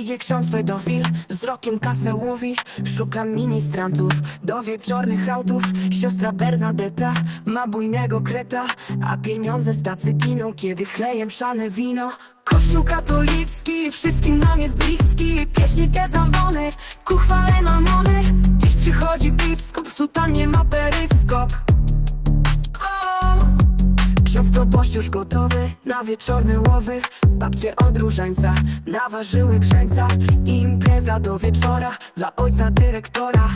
Idzie ksiądz pedofil, wzrokiem kasę łowi. Szuka ministrantów do wieczornych rautów Siostra Bernadetta ma bujnego kreta A pieniądze z tacy giną, kiedy chlejem szane wino. Kościół katolicki, wszystkim nam jest bliski. Pieśni te zambony, ku chwale mamony. Dziś przychodzi biskup, sutannie Ksiądz proboszcz już gotowy na wieczorne łowy Babcie od różańca naważyły grzeńca Impreza do wieczora dla ojca dyrektora!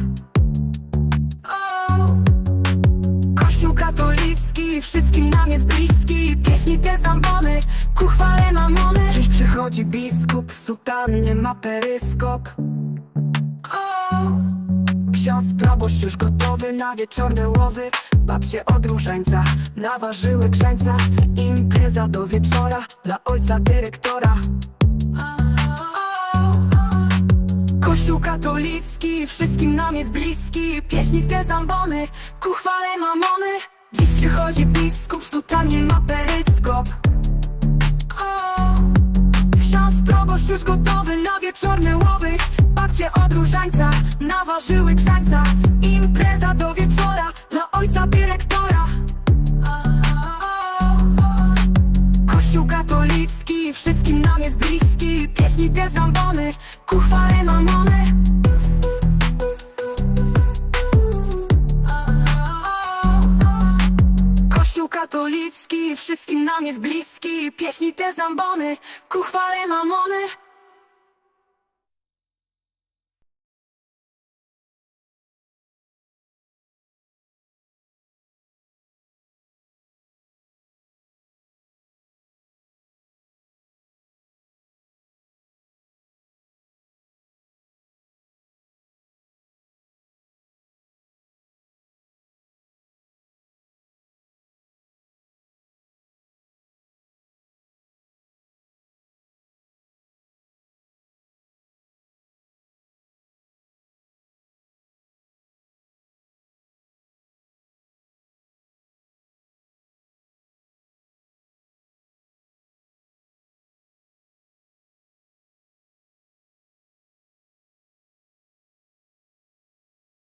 Kościół katolicki wszystkim nam jest bliski. Pieśni te zambony ku chwale mamony. Dziś przychodzi biskup sutannie ma peryskop Proboszcz już gotowy na wieczorne łowy. Babcie od różańca naważyły grzańca Impreza do wieczora dla ojca dyrektora. Kościół katolicki wszystkim nam jest bliski. Pieśni te zambony ku chwale mamony. Dziś przychodzi biskup sutannie ma peryskop! Ksiądz proboszcz już gotowy Babcie od różańca naważyły grzańca Impreza do wieczora dla ojca dyrektora. Kościół katolicki wszystkim nam jest bliski. Pieśni te zambony ku chwale mamony Kościół katolicki wszystkim nam jest bliski. Pieśni te zambony ku chwale mamony